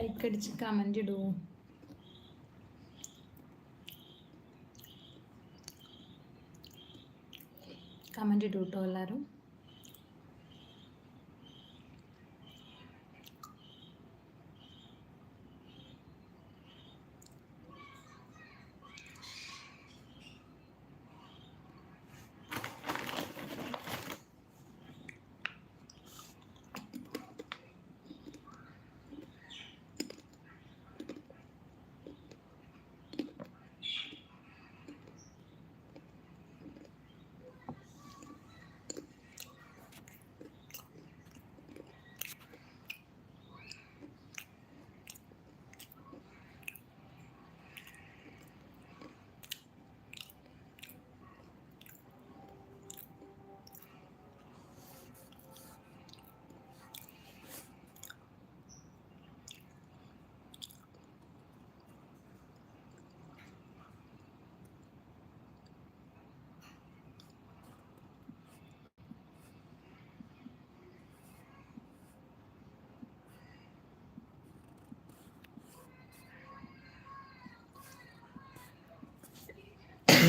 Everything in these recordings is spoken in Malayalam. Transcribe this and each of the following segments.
ലൈക്ക് അടിച്ച് കമന്റ് ഇടൂ. കമന്റ് ഇടൂ കേട്ടോ എല്ലാവരും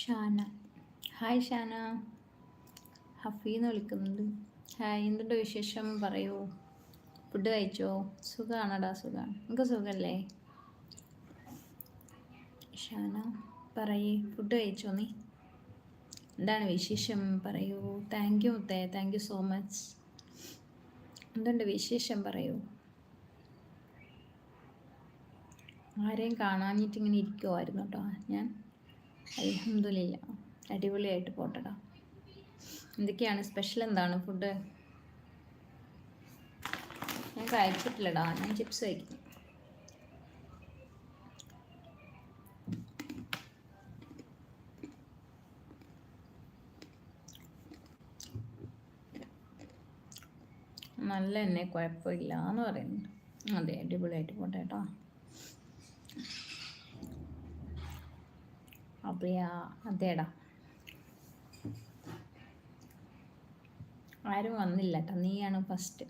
ഷാന. ഹായ് ഷാന. ഹഫീന്ന് വിളിക്കുന്നുണ്ട്. ഹായ് എന്തുണ്ട് വിശേഷം? പറയൂ. ഫുഡ് കഴിച്ചോ? സുഖമാണടാ സുഖം. നിങ്ങൾക്ക് സുഖമല്ലേ ഷാന പറയേ. ഫുഡ് കഴിച്ചോ നീ? എന്താണ് വിശേഷം? പറയൂ. താങ്ക് യു മുത്തേ. താങ്ക് യു സോ മച്ച് എന്തുണ്ട് വിശേഷം? പറയൂ. ആരെയും കാണാഞ്ഞിട്ട് ഇങ്ങനെ ഇരിക്കുമായിരുന്നു കേട്ടോ ഞാൻ. അലഹമില്ല അടിപൊളിയായിട്ട് പോട്ടടാ. എന്തൊക്കെയാണ് സ്പെഷ്യൽ എന്താണ് ഫുഡ്? ഞാൻ കഴിച്ചിട്ടില്ലടാ ഞാൻ ചിപ്സ് കഴിക്കുന്നു. നല്ല എന്നെ കുഴപ്പമില്ല എന്ന് പറയുന്നു അതെ അടിപൊളിയായിട്ട് പോട്ടെ കേട്ടോ. അപ്പയാ അതേടാ. ആരും വന്നില്ല കേട്ടോ നീയാണ് ഫസ്റ്റ്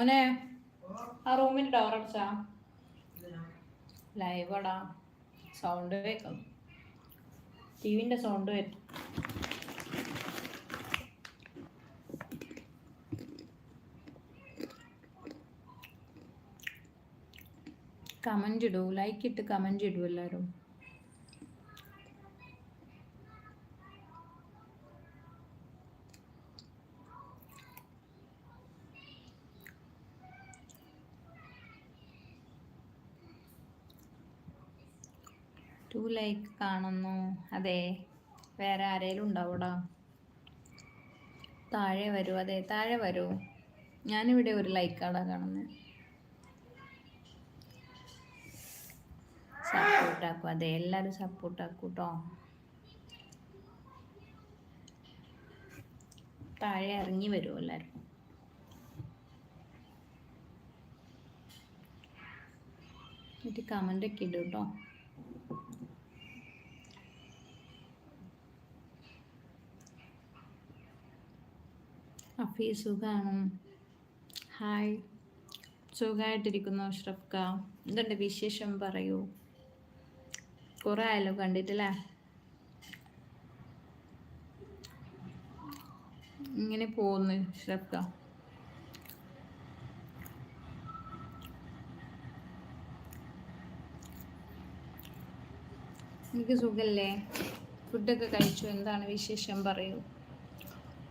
മോനെ ആ റൂമിൽ ഡോർ അടച്ചാ. ലൈവടാ സൗണ്ട് കേൾക്കും ടി വിന്റെ സൗണ്ട് വരും കമന്റ് ഇടൂ. ലൈക്ക് ഇട്ട് കമന്റ് ഇടൂ എല്ലാവരും ലൈക്ക് കാണുന്നു. അതെ വേറെ ആരെങ്കിലും ഉണ്ടാവൂടാ? താഴെ വരൂ അതെ താഴെ വരൂ. ഞാനിവിടെ ഒരു ലൈക്കാടാ കാണുന്നത് സപ്പോർട്ടാക്കും അതെ എല്ലാവരും സപ്പോർട്ടാക്കും കേട്ടോ താഴെ ഇറങ്ങി വരൂ എല്ലാവരും എന്നിട്ട് കമന്റൊക്കെ ഇടും കേട്ടോ അഫീ സുഖാണ്? ഹായ്. സുഖമായിട്ടിരിക്കുന്നു അഷ്റഫ്ക എന്തുണ്ട് വിശേഷം പറയൂ. കുറേ ആയല്ലോ കണ്ടിട്ടില്ലേ? ഇങ്ങനെ പോകുന്നു അഷ്റഫ്ക എനിക്ക് സുഖല്ലേ? ഫുഡൊക്കെ കഴിച്ചു? എന്താണ് വിശേഷം പറയൂ.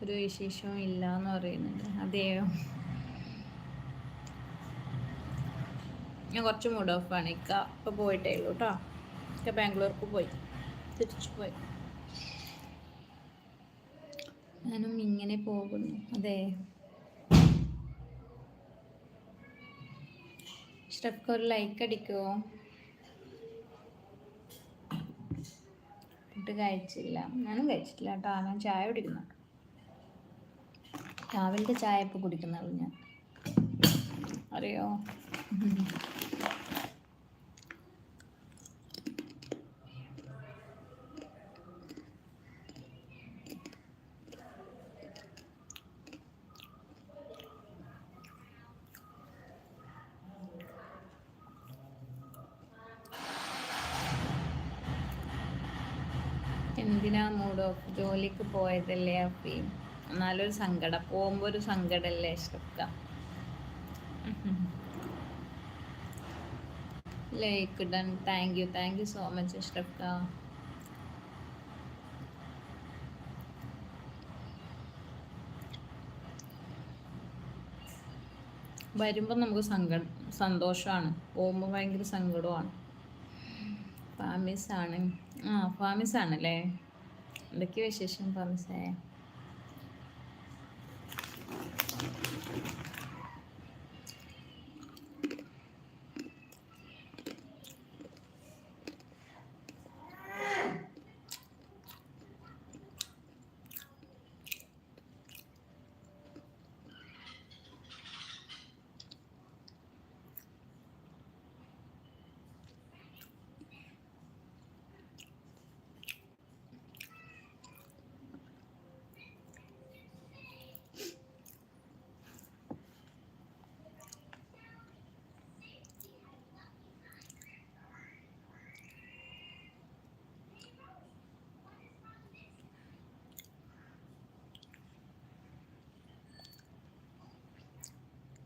ഒരു വിശേഷവും ഇല്ല എന്ന് പറയുന്നുണ്ട്. അതെയോ ഞാൻ കുറച്ച് മൂഡ് ഓഫ് ആണ്. ഇക്ക ഇപ്പൊ പോയിട്ടേ ഉള്ളൂ കേട്ടോ ഇക്ക ബാംഗ്ലൂർക്ക് പോയി. തിരിച്ചു പോയി. ഞാനും ഇങ്ങനെ പോകുന്നു. അതെ. സ്റ്റെപ്പ് ഒരു ലൈക്ക് അടിക്കുമോ ഫുഡ് കഴിച്ചില്ല. ഞാനും കഴിച്ചിട്ടില്ല കേട്ടോ ഞാൻ ചായ കുടിക്കുന്നുണ്ട് രാവിലത്തെ ചായ ഇപ്പോൾ കുടിക്കുന്നുള്ളൂ ഞാൻ. അറിയോ? എന്തിനാ മൂഡ് ഓഫ്? ജോലിക്ക് പോയതല്ലേ അപ്പി എന്നാലൊരു സങ്കടം. പോകുമ്പോൾ ഒരു സങ്കടമല്ലേ ശ്രദ്ധ like done thank you thank you so much ശ്രദ്ധ വരുമ്പോൾ നമുക്ക് സങ്കടം സന്തോഷമാണ് പോകുമ്പോൾ ഭയങ്കര സങ്കടമാണ് ഫാമിസ് ആണ് ആ ഫാമിസ് ആണല്ലേ എന്തൊക്കെയാണ് വിശേഷം ഫാമിസേ?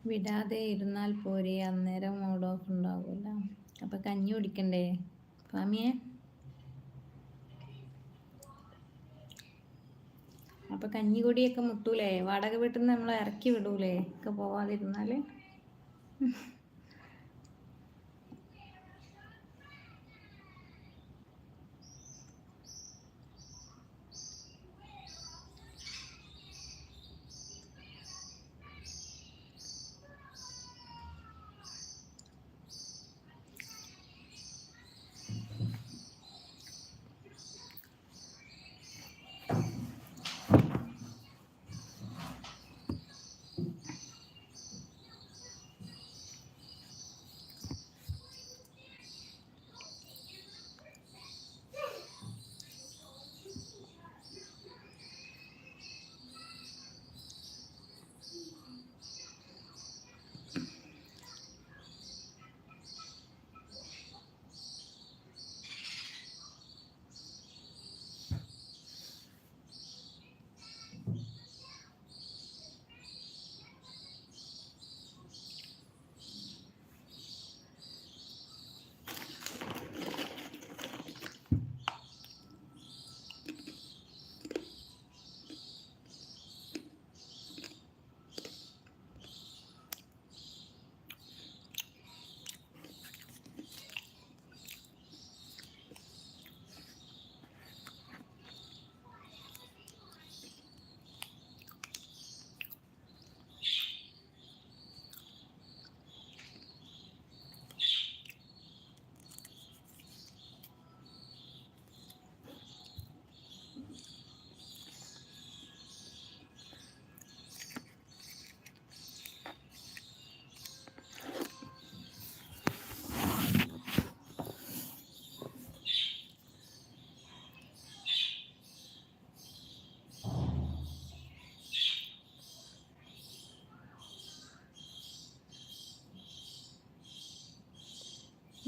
വിടാതെ ഇരുന്നാൽ പോരെ അന്നേരം മോഡ് ഓഫ് ഉണ്ടാവില്ല അപ്പം കഞ്ഞി കുടിക്കണ്ടേ? ഫാമിയെ? അപ്പം കഞ്ഞി കൊടിയൊക്കെ മുട്ടൂലേ? വാടക വീട്ടിൽ നിന്ന് നമ്മൾ ഇറക്കി വിടൂലേ? ഒക്കെ പോവാതിരുന്നാൽ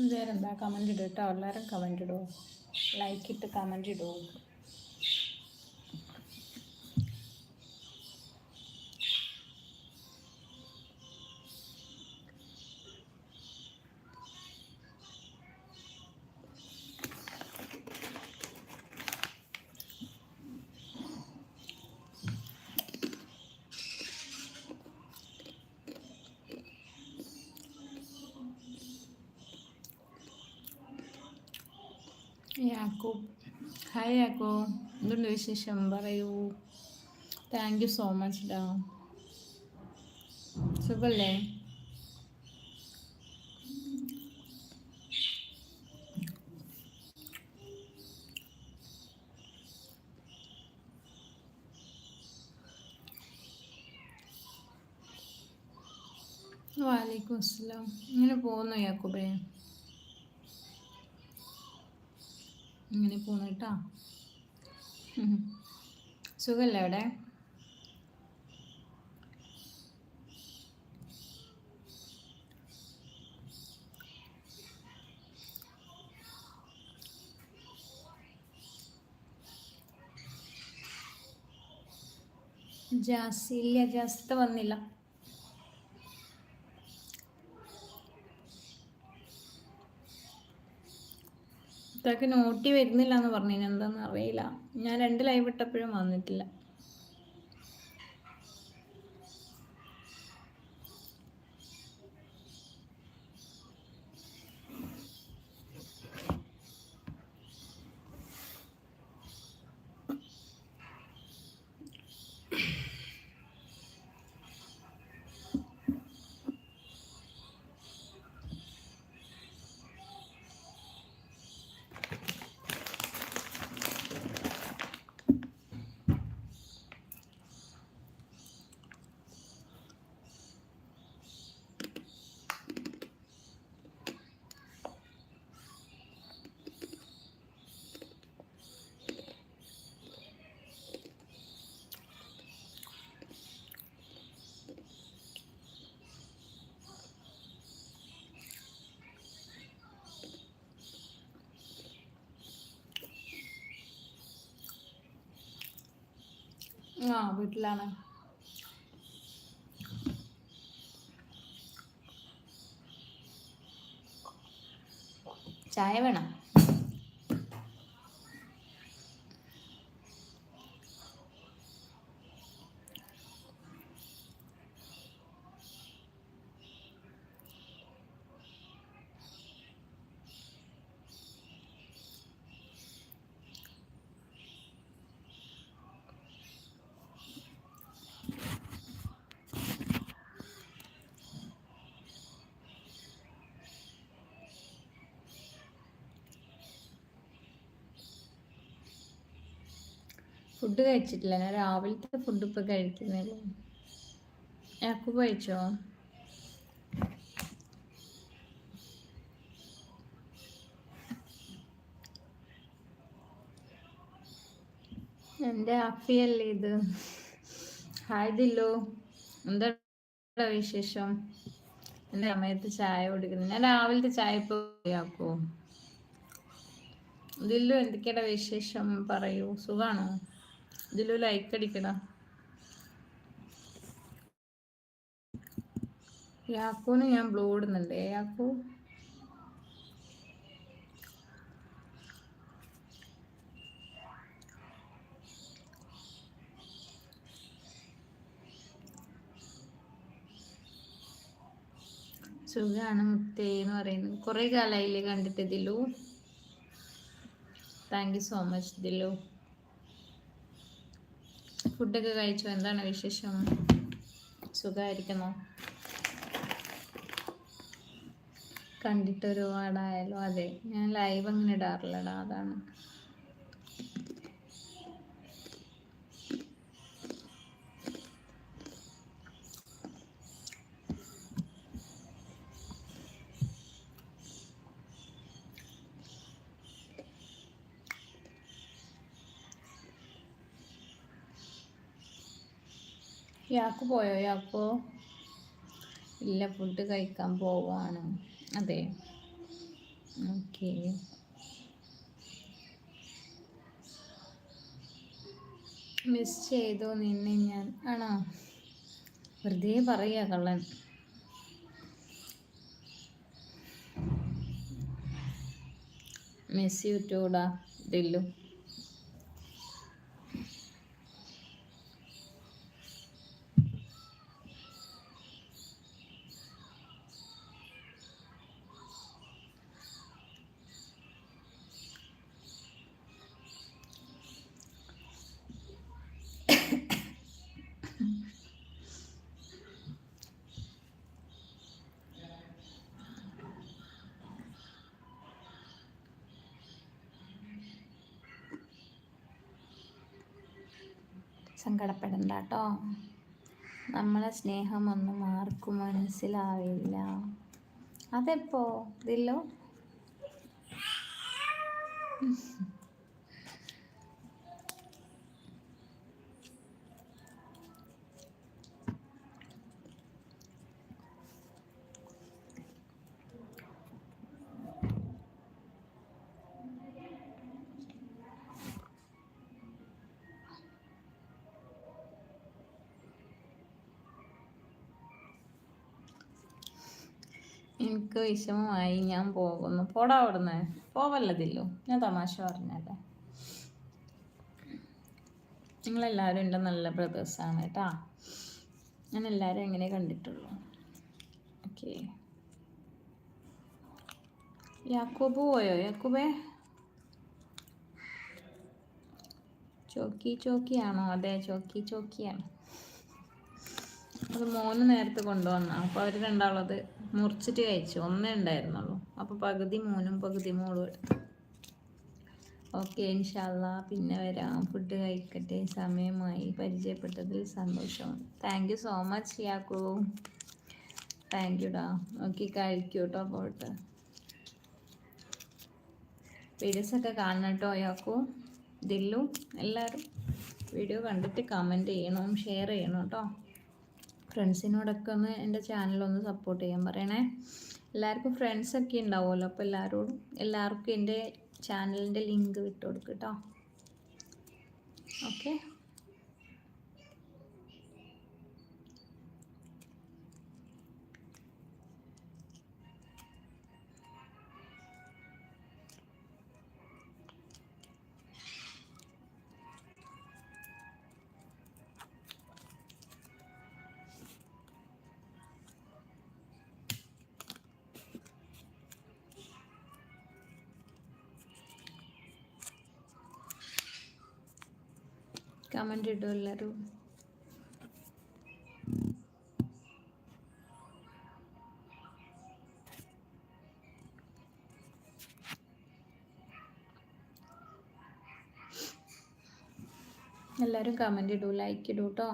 വേറെന്താ കമന്റ് ഇടും കേട്ടോ എല്ലാവരും കമന്റ് ഇടുമോ ലൈക്ക് ഇട്ട് കമന്റ് ഇടുമോ യാക്കോബ് ഹായ് യാക്കോ എന്തുണ്ട് വിശേഷം? പറയൂ. താങ്ക് യു സോ മച്ച് ഡാ സുഖല്ലേ? വാലേക്കും അസ്സലാം. ഇങ്ങനെ പോകുന്നു യാക്കോബേ. ഇങ്ങനെ പോകുന്നു കേട്ടോ സുഖല്ലേ അവിടെ? ജാസ് ഇല്ല ജാസ്ത വന്നില്ല. ഇത്രയ്ക്ക് നോട്ടി വരുന്നില്ല എന്ന് പറഞ്ഞു എന്താണെന്ന് അറിയില്ല. ഞാൻ രണ്ട് ലൈവ് ഇട്ടപ്പോഴും വന്നിട്ടില്ല. ആ വീട്ടിലാണ്. ചായ വേണം? ഫുഡ് കഴിച്ചിട്ടില്ല. ഞാൻ രാവിലത്തെ ഫുഡ് ഇപ്പൊ കഴിക്കുന്നില്ല. യാക്കൂബ് കഴിച്ചോ? എന്റെ അപ്പിയല്ലേ ഇത്? ഹായ് ദില്ലോ. എന്താ വിശേഷം? എന്റെ സമയത്ത് ചായ കുടിക്കുന്നു? ഞാൻ രാവിലത്തെ ചായ ഇപ്പോൾ ആക്കോ ദില്ലു എന്തൊക്കെയാണ് വിശേഷം? പറയൂ. സുഖാണോ? ഇതിലൊരു ലൈക്ക് അടിക്കണം യാക്കോന്ന് ഞാൻ ബ്ലൂ ഇടുന്നുണ്ട്. യാക്കോ? സുഖാണ് മുത്തേ എന്ന് പറയുന്നത് കുറേ കാലമായില്ലേ കണ്ടിട്ട് Dilu thank you so much Dilu ഫുഡൊക്കെ കഴിച്ചോ? എന്താണ് വിശേഷം? സുഖമായിരിക്കുന്നോ കണ്ടിട്ട് ഒരുപാടായാലോ അതെ ഞാൻ ലൈവ് അങ്ങനെ ഇടാറില്ലടാ അതാണ്. യാക്കു പോയോ? യാക്കോ ഇല്ല ഫുഡ് കഴിക്കാൻ പോവാണ്. അതെ. ഓക്കെ. മിസ് ചെയ്തു നിന്നെ ഞാൻ. ആണോ? വെറുതെ പറയുക കള്ളൻ. മിസ് യു ടൂടാ ദില്ലു. സങ്കടപ്പെടണ്ട കേട്ടോ നമ്മളെ സ്നേഹമൊന്നും ആർക്കും മനസ്സിലാവില്ല. അതെപ്പോ? ഇതില്ലോ എനിക്ക് വിഷമമായി ഞാൻ പോകുന്നു. പോടാ അവിടുന്ന്. പോവല്ലതില്ലോ. ഞാൻ തമാശ പറഞ്ഞല്ലേ നിങ്ങളെല്ലാവരും എന്റെ നല്ല ബ്രദേഴ്സാണ് കേട്ടാ. ഞാൻ എല്ലാവരും എങ്ങനെ കണ്ടിട്ടുള്ളൂ. ഓക്കെ. യാക്കൂബ് പോയോ? യാക്കൂബേ? ചോക്കി ചോക്കിയാണോ? അതെ ചോക്കി ചോക്കിയാണ്. അത് മോന് നേരത്തെ കൊണ്ടുവന്ന. അപ്പോൾ അവർ രണ്ടാളത് മുറിച്ചിട്ട് കഴിച്ചു. ഒന്നേ ഉണ്ടായിരുന്നുള്ളൂ. അപ്പോൾ പകുതി മൂന്നും പകുതി മോളും എടുത്തു. ഓക്കെ ഇൻഷാല്ല പിന്നെ വരാം. ഫുഡ് കഴിക്കട്ടെ. സമയമായി. പരിചയപ്പെട്ടതിൽ സന്തോഷം. Thank you so much Yakku thank യുടാ okay കഴിക്കൂ കേട്ടോ പോട്ട് വീഡിയോസൊക്കെ കാണണം കേട്ടോ യാക്കു ദില്ലു എല്ലാവരും. വീഡിയോ കണ്ടിട്ട് കമന്റ് ചെയ്യണം ഷെയർ ചെയ്യണം കേട്ടോ ഫ്രണ്ട്സിനോടൊക്കെ ഒന്ന് എന്റെ ചാനലൊന്ന് സപ്പോർട്ട് ചെയ്യാൻ പറയണേ. എല്ലാവർക്കും ഫ്രണ്ട്സൊക്കെ ഉണ്ടാവുമല്ലോ അപ്പോൾ എല്ലാവരോടും എല്ലാവർക്കും എന്റെ ചാനലിന്റെ ലിങ്ക് വിട്ടു കേട്ടോ ഓക്കെ എല്ലാവരും എല്ലാവരും കമന്റ് ഇടൂ ലൈക്ക് ഇടൂ കേട്ടോ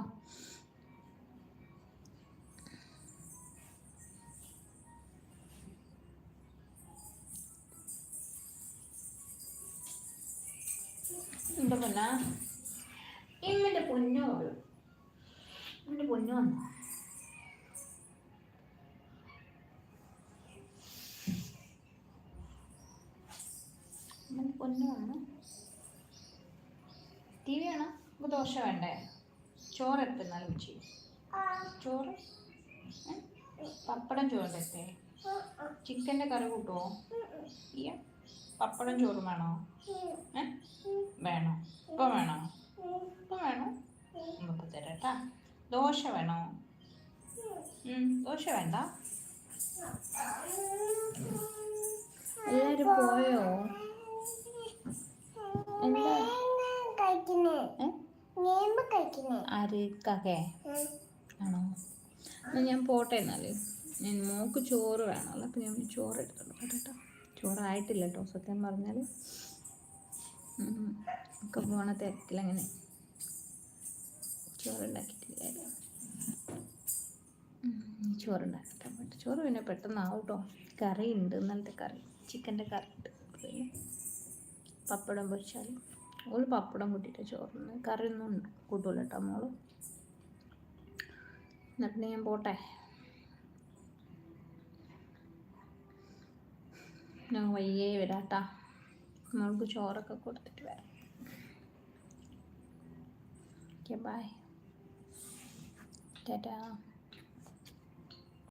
ടി അപ്പൊ അപ്പോൾ ദോശ വേണ്ടേ? ചോറ് എത്തുന്നാലും ചെയ്യും ചോറ്? പപ്പടം ചോറിന്റെ ചിക്കന്റെ കറി കൂട്ടുമോ പപ്പടം ചോറും വേണോ? ഏ? വേണോ? ഇപ്പം വേണോ? ഇപ്പം വേണോ? ഇപ്പം തരാട്ടാ. ദോശ വേണോ? ദോശ വേണ്ട. എല്ലാരും പോയോ? എന്താ? ആര്? കാക്കേ? ആണോ? ഞാൻ പോട്ടെ എന്നാലേ. ഞാൻ മോക്ക് ചോറ് വേണമല്ലോ അപ്പം ഞാൻ ചോറ് എടുത്തോളൂ കേട്ടോ. ചോറായിട്ടില്ല കേട്ടോ സത്യം പറഞ്ഞാൽ. ഒക്കെ പോണ തിരക്കിലങ്ങനെ ചോറുണ്ടാക്കിയിട്ടില്ലായിരുന്നു ചോറുണ്ടാക്കട്ടെ എന്നിട്ട് ചോറ് പിന്നെ പെട്ടെന്നാവും കേട്ടോ. കറി ഉണ്ട് ഇന്നലത്തെ കറി. ചിക്കന്റെ കറി ഉണ്ട് പപ്പടം പൊരിച്ചാൽ ഓൾ പപ്പടം കൂട്ടിയിട്ട് ചോറിന് കറിയൊന്നും കൂട്ടൂല കേട്ടോ മോൾ. എന്നിട്ട് ഞാൻ പോട്ടെ. ഞാൻ വയ്യേ വരാട്ടാ. മോൾക്ക് ചോറൊക്കെ കൊടുത്തിട്ട് വരാം. Okay bye Tata.